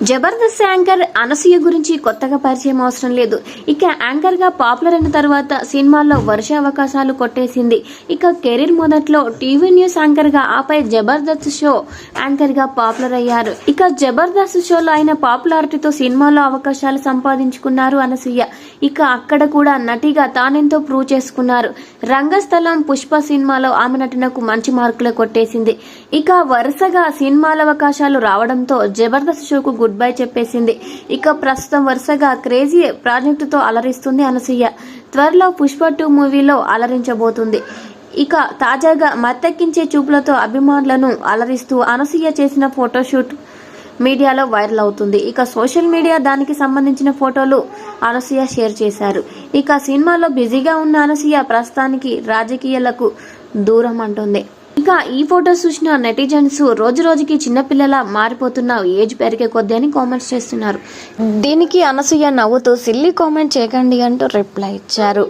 Jabardasth anchor Anasuya గురించి కొత్తగా పరిచయం అవసరం లేదు. ఇక యాంకర్గా పాపులర్ అయిన తర్వాత సినిమాల్లో వరుస అవకాశాలు కొట్టేసింది. ఇక కెరీర్ మొదట్లో టీవీ న్యూస్ యాంకర్గా ఆపై జబర్దస్త్ షో యాంకర్గా పాపులర్ అయ్యారు. ఇక జబర్దస్త్ షోలో అయిన పాపులారిటీతో సినిమాలో అవకాశాలు సంపాదించుకున్నారు అనసూయ. ఇక అక్కడ కూడా నటిగా తానెంతో ప్రూవ్ చేసుకున్నారు. రంగస్థలం పుష్ప సినిమాలో ఆమె నటనకు మంచి మార్కులే కొట్టేసింది. ఇక వరుసగా సినిమాల అవకాశాలు రావడంతో జబర్దస్త్ షోకు గుడ్ బై చెప్పేసింది. ఇక ప్రస్తుతం వరుసగా క్రేజీ ప్రాజెక్టుతో అలరిస్తుంది అనసూయ. త్వరలో పుష్ప టూ మూవీలో అలరించబోతుంది. ఇక తాజాగా మత్తెక్కించే చూపులతో అభిమానులను అలరిస్తూ అనసూయ చేసిన ఫోటోషూట్ మీడియాలో వైరల్ అవుతుంది. ఇక సోషల్ మీడియా దానికి సంబంధించిన ఫోటోలు అనసూయ షేర్ చేశారు. ఇక సినిమాలో బిజీగా ఉన్న అనసూయ ప్రస్తుతానికి రాజకీయాలకు దూరం అంటుంది. ఇక ఈ ఫొటోస్ చూసిన నెటిజన్స్ రోజు రోజుకి చిన్నపిల్లల మారిపోతున్న ఏజ్ పెరిగే కొద్దీ అని కామెంట్స్ చేస్తున్నారు. దీనికి అనసూయ నవ్వుతూ సిల్లీ కామెంట్ చేయకండి అంటూ రిప్లై ఇచ్చారు.